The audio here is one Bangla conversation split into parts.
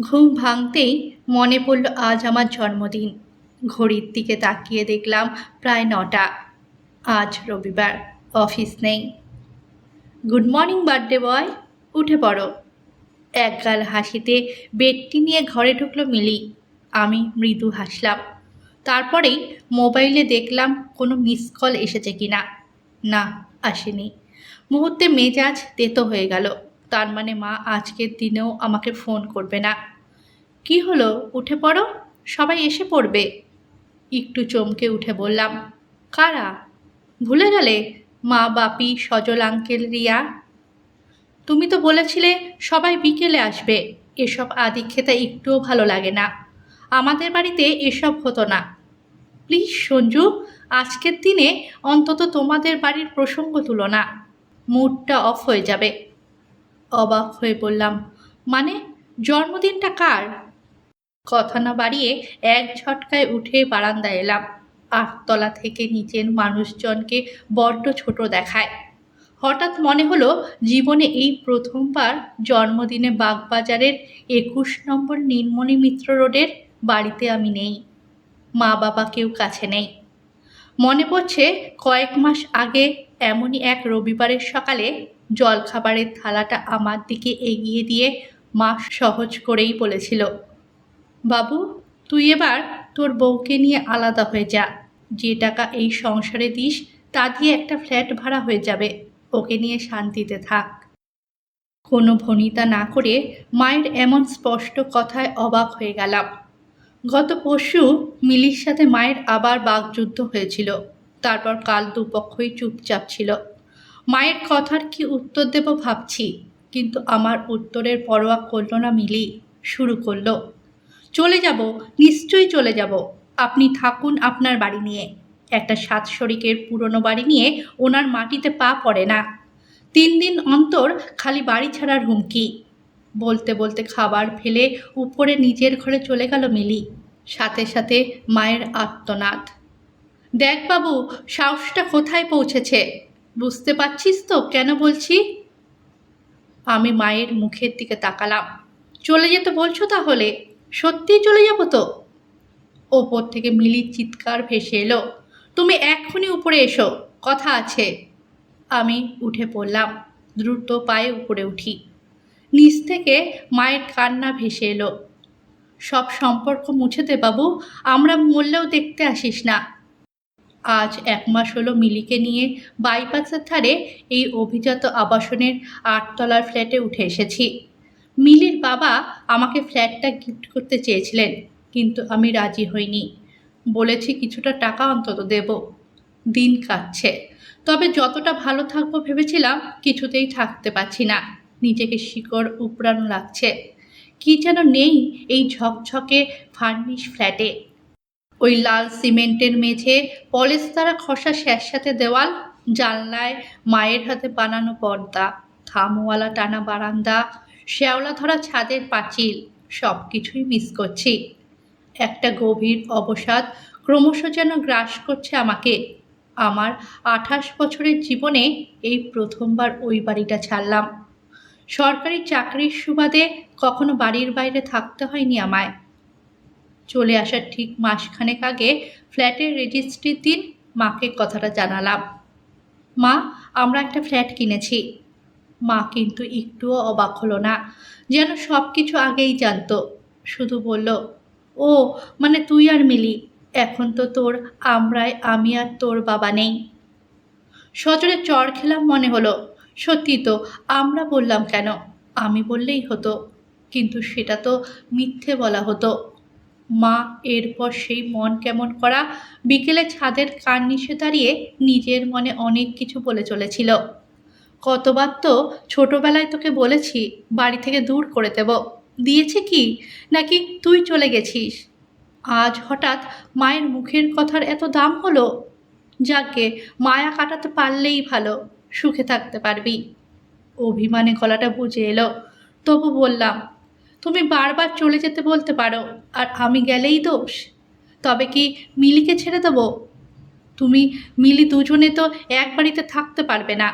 ঘুম ভাঙতেই মনে পড়ল আজ আমার জন্মদিন। ঘড়ির দিকে তাকিয়ে দেখলাম প্রায় নটা। আজ রবিবার, অফিস নেই। গুড মর্নিং বার্থডে বয়, উঠে পড়ো। একগাল হাসিতে বেডটি নিয়ে ঘরে ঢুকলো মিলি। আমি মৃদু হাসলাম। তারপরেই মোবাইলে দেখলাম কোনো মিস কল এসেছে কিনা। না, আসেনি। মুহূর্তে মেজাজ তেতো হয়ে গেল। তার মানে মা আজকের দিনেও আমাকে ফোন করবে না। কি হলো? উঠে পড়ো। সবাই এসে পড়বে। একটু চমকে উঠে বললাম, কারা? ভুলে গেলে? মা, বাপি, সজল, আঙ্কেল, রিয়া? তুমি তো বলেছিলে সবাই বিকেলে আসবে। এসব আদিক্ষেতা একটুও ভালো লাগে না। আমাদের বাড়িতে এসব হতো না। প্লিজ, সঞ্জু, আজকের দিনে অন্তত তোমাদের বাড়ির প্রসঙ্গ তুলো না। মুডটা অফ হয়ে যাবে। অবাক হয়ে বললাম মানে জন্মদিনটা কার? কথা না বাড়িয়ে এক ঝটকায় উঠে বারান্দায় এলাম। আটতলা থেকে নিচের মানুষজনকে বড্ড ছোট দেখায়। হঠাৎ মনে হলো জীবনে এই প্রথমবার জন্মদিনে বাগবাজারের একুশ নম্বর নীলমণি মিত্র রোডের বাড়িতে আমি নেই। মা বাবা কেউ কাছে নেই। মনে পড়ছে কয়েক মাস আগে এমনই এক রবিবারের সকালে জলখাবারের থালাটা আমার দিকে এগিয়ে দিয়ে মা সহজ করেই বলেছিল, বাবু, তুই এবার তোর বউকে নিয়ে আলাদা হয়ে যা। যে টাকা এই সংসারে দিস, তা দিয়ে একটা ফ্ল্যাট ভাড়া হয়ে যাবে। ওকে নিয়ে শান্তিতে থাক কোনো ভনিতা না করে মায়ের এমন স্পষ্ট কথায় অবাক হয়ে গেলাম। গত পরশু মিলির সাথে মায়ের আবার বাগযুদ্ধ হয়েছিল। তারপর কাল দুপক্ষই চুপচাপ ছিল। মায়ের কথার কি উত্তর দেব ভাবছি, কিন্তু আমার উত্তরের পরোয়া করল না মিলি, শুরু করল। চলে যাব, নিশ্চয়ই চলে যাব, আপনি থাকুন আপনার বাড়ি নিয়ে। একটা সাত শরিকের পুরনো বাড়ি নিয়ে ওনার মাটিতে পা পড়ে না। তিন দিন অন্তর খালি বাড়ি ছাড়ার হুমকি। বলতে বলতে খাবার ফেলে উপরে নিজের ঘরে চলে গেল মিলি, সাথে সাথে মায়ের আত্মনাদ। দেখ বাবু, সাহসটা কোথায় পৌঁছেছে? বুঝতে পারছিস তো? কেন বলছি? আমি মায়ের মুখের দিকে তাকালাম। চলে যেতে বলছো তাহলে? সত্যিই চলে যাব তো? ওপর থেকে মিলির চিৎকার ভেসে এলো। তুমি এক্ষুনি উপরে এসো, কথা আছে। আমি উঠে পড়লাম, দ্রুত পায়ে উপরে উঠি। নিচ থেকে মায়ের কান্না ভেসে এলো। সব সম্পর্ক মুছে দে বাবু, আমরা মরলেও দেখতে আসিস না। আজ এক মাস হলো মিলিকে নিয়ে বাইপাসের ধারে এই অভিজাত আবাসনের আটতলার ফ্ল্যাটে উঠে এসেছি। মিলির বাবা আমাকে ফ্ল্যাটটা গিফট করতে চেয়েছিলেন, কিন্তু আমি রাজি হইনি। বলেছি, কিছুটা টাকা অন্তত দেব। দিন কাটছে। তবে যতটা ভালো থাকব ভেবেছিলাম, কিছুতেই থাকতে পারছি না। নিজেকে শিকড় উপড়ানো লাগছে। কি যেন নেই এই ঝকঝকে ফার্নিশ ফ্ল্যাটে। ওই লাল সিমেন্টের মেঝে পলেস্তারা খসা স্যাঁতস্যাঁতে দেওয়াল, জানলায় মায়ের হাতে বানানো পর্দা থামওয়ালা টানা বারান্দা, শ্যাওলা ধরা ছাদের পাঁচিল সব কিছুই মিস করছি। একটা গভীর অবসাদ ক্রমশ যেন গ্রাস করছে আমাকে। আমার আঠাশ বছরের জীবনে এই প্রথমবার ওই বাড়িটা ছাড়লাম। সরকারি চাকরির সুবাদে কখনো বাড়ির বাইরে থাকতে হয়নি আমায়। চলে আসার ঠিক মাসখানেক আগে ফ্ল্যাটের রেজিস্ট্রির দিন মাকে কথাটা জানালাম। মা, আমরা একটা ফ্ল্যাট কিনেছি। মা কিন্তু একটুও অবাক হলো না, যেন সব কিছু আগেই জানতো। শুধু বলল, ও মানে তুই আর মিলি, এখন তো তোর আমরাই, আমি আর তোর বাবা নেই। সজরে চর খেলাম মনে হলো, সত্যি তো, আমরা বললাম কেন? আমি বললেই হতো, কিন্তু সেটা তো মিথ্যে বলা হতো। মা, এরপর সেই মন কেমন করা, বিকেলে ছাদের কার্নিশে দাঁড়িয়ে নিজের মনে অনেক কিছু বলে চলেছিল। কতবার তো ছোটবেলায় তোকে বলেছি, বাড়ি থেকে দূর করে দেব। দিয়েছে কি? নাকি তুই চলে গেছিস? আজ হঠাৎ মায়ের মুখের কথার এত দাম হলো? যাকে, মায়া কাটাতে পারলেই ভালো, সুখে থাকতে পারবি। অভিমানে গলাটা বুঝে এলো। তবু বললাম তুমি বারবার চলে যেতে বলতে পারো, আর আমি গেলেই দোষ। তবে কি মিলিকে ছেড়ে দেবো? তুমি, মিলি দুজনে তো এক বাড়িতে থাকতে পারবে না।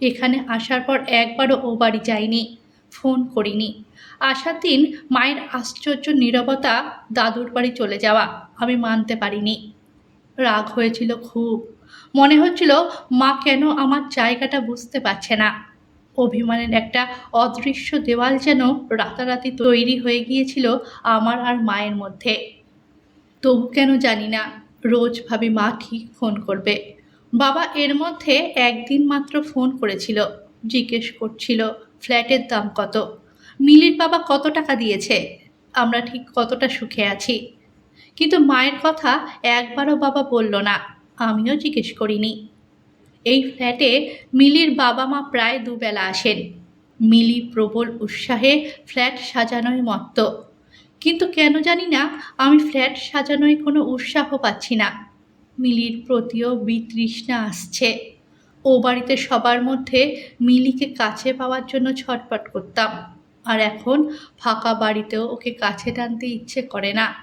এখানে আসার পর একবারও ও বাড়ি যাইনি ফোন করিনি। আসার দিন মায়ের আশ্চর্য নীরবতা দাদুর বাড়ি চলে যাওয়া আমি মানতে পারিনি। রাগ হয়েছিল খুব। মনে হচ্ছিল মা কেন আমার জায়গাটা বুঝতে পারছে না। অভিমানের একটা অদৃশ্য দেওয়াল যেন রাতারাতি তৈরি হয়ে গিয়েছিল আমার আর মায়ের মধ্যে। তবু কেন জানি না, রোজ ভাবি মা ঠিক ফোন করবে। বাবা এর মধ্যে একদিন মাত্র ফোন করেছিল, জিজ্ঞেস করছিল, ফ্ল্যাটের দাম কত? মিলির বাবা কত টাকা দিয়েছে? আমরা ঠিক কতটা সুখে আছি। কিন্তু মায়ের কথা একবারও বাবা বলল না, আমিও জিজ্ঞেস করিনি। এই ফ্ল্যাটে মিলির বাবা মা প্রায় দুবেলা আসেন। মিলি প্রবল উৎসাহে ফ্ল্যাট সাজানোয় মত্ত। কিন্তু কেন জানি না, আমি ফ্ল্যাট সাজানোয় কোনো উৎসাহ পাচ্ছি না। মিলির প্রতিও বিতৃষ্ণা আসছে। ও বাড়িতে সবার মধ্যে মিলিকে কাছে পাওয়ার জন্য ছটপট করতাম। আর এখন ফাঁকা বাড়িতেও ওকে কাছে টানতে ইচ্ছে করে না।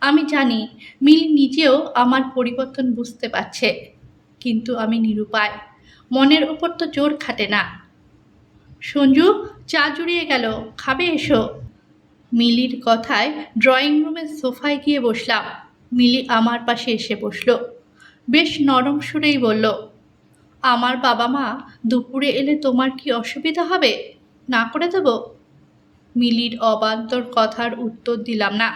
আমি জানি, মিলি নিজেও আমার পরিবর্তন বুঝতে পারছে। কিন্তু আমি নিরুপায়। মনের ওপর তো জোর খাটে না। সঞ্জু, চা জুড়িয়ে গেল, খাবে এসো। মিলির কথায় ড্রয়িং রুমের সোফায় গিয়ে বসলাম। মিলি আমার পাশে এসে বসল। বেশ নরম সুরেই বলল, আমার বাবা মা দুপুরে এলে তোমার কি অসুবিধা হবে? না করে দেব? মিলির অবান্তর কথার উত্তর দিলাম না,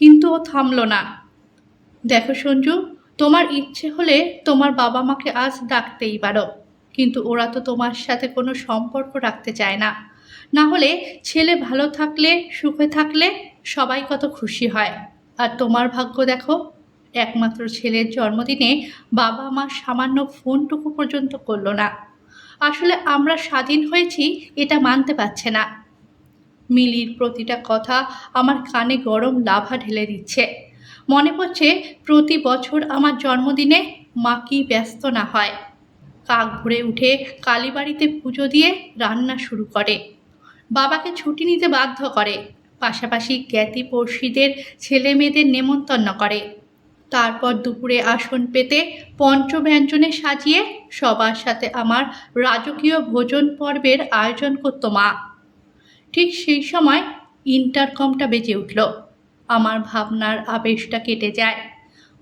কিন্তু ও থামলো না। দেখো সঞ্জু তোমার ইচ্ছে হলে তোমার বাবা মাকে আজ ডাকতেই পারো, কিন্তু ওরা তো তোমার সাথে কোনো সম্পর্ক রাখতে চায় না। না হলে ছেলে ভালো থাকলে, সুখে থাকলে সবাই কত খুশি হয়। আর তোমার ভাগ্য দেখো, একমাত্র ছেলের জন্মদিনে বাবা মা সামান্য ফোনটুকু পর্যন্ত করল না। আসলে আমরা স্বাধীন হয়েছি এটা মানতে পারছে না। মিলির প্রতিটা কথা আমার কানে গরম লাভা ঢেলে দিচ্ছে। মনে পড়ছে প্রতি বছর আমার জন্মদিনে মা কি ব্যস্ত না হয়। কাক ভরে উঠে কালীবাড়িতে পুজো দিয়ে রান্না শুরু করে। বাবাকে ছুটি নিতে বাধ্য করে। পাশাপাশি জ্ঞাতি পড়শিদের ছেলে মেয়েদের নেমন্তন্ন করে। তারপর দুপুরে আসন পেতে পঞ্চব্যঞ্জনে সাজিয়ে সবার সাথে আমার রাজকীয় ভোজন পর্বের আয়োজন করত মা। ঠিক সেই সময় ইন্টারকমটা বেজে উঠল। আমার ভাবনার আবেশটা কেটে যায়।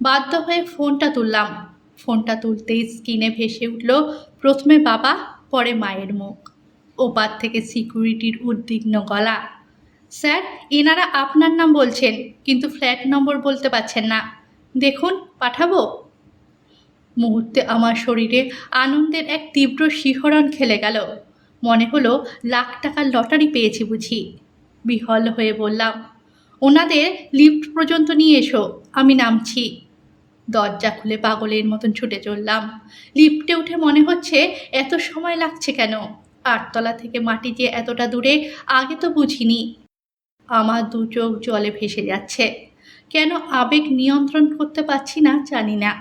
বাধ্য হয়ে ফোনটা তুললাম। ফোনটা তুলতেই স্ক্রিনে ভেসে উঠল, প্রথমে বাবা, পরে মায়ের মুখ। ওপার থেকে সিকিউরিটির উদ্বিগ্ন গলা। স্যার, এনারা আপনার নাম বলছেন, কিন্তু ফ্ল্যাট নম্বর বলতে পারছেন না। দেখুন, পাঠাবো? মুহূর্তে আমার শরীরে আনন্দের এক তীব্র শিহরণ খেলে গেল। মনে হলো, লাখ টাকার লটারি পেয়েছি বুঝি। বিহল হয়ে বললাম ওনাদের লিফট পর্যন্ত নিয়ে এসো। আমি নামছি। দরজা খুলে পাগলের মতন ছুটে চললাম। লিফটে উঠে মনে হচ্ছে এত সময় লাগছে কেন? আটতলা থেকে মাটি যে এতটা দূরে, আগে তো বুঝিনি। আমার দু চোখ জলে ভেসে যাচ্ছে। কেন আবেগ নিয়ন্ত্রণ করতে পারছি না জানি না।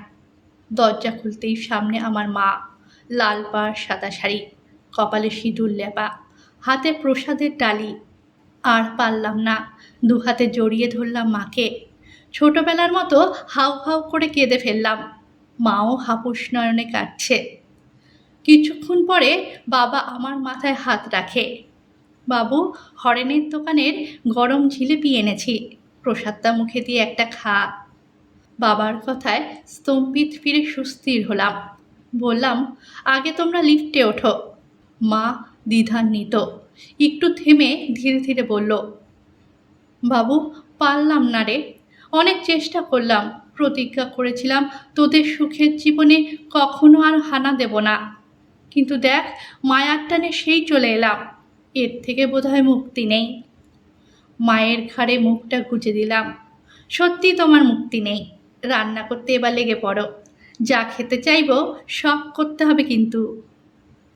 দরজা খুলতেই সামনে আমার মা। লাল পাড় সাদা শাড়ি, কপালে সিঁদুর লেপা, হাতে প্রসাদের ডালি। আর পারলাম না। দু হাতে জড়িয়ে ধরলাম মাকে। ছোটবেলার মতো হাউ হাউ করে কেঁদে ফেললাম। মাও হাপুস নয়নে কাটছে কিছুক্ষণ পরে বাবা আমার মাথায় হাত রাখে। বাবু, হরেনের দোকানের গরম জিলিপি এনেছি। প্রসাদটা মুখে দিয়ে একটা খা। বাবার কথায় স্তম্ভিত ফিরে সুস্থির হলাম। বললাম, আগে তোমরা লিফটে ওঠো। মা দ্বিধান্বিত একটু থেমে ধীরে ধীরে বলল, বাবু, পারলাম না রে। অনেক চেষ্টা করলাম, প্রতিজ্ঞা করেছিলাম তোদের সুখের জীবনে কখনো আর হানা দেব না। কিন্তু দেখ, মায়ার টানে সেই চলে এলাম, এর থেকে বোধহয় মুক্তি নেই। মায়ের ঘাড়ে মুখটা গুজে দিলাম, সত্যি তোমার মুক্তি নেই। রান্না করতে এবার লেগে পড়ো, যা খেতে চাইব সব করতে হবে কিন্তু।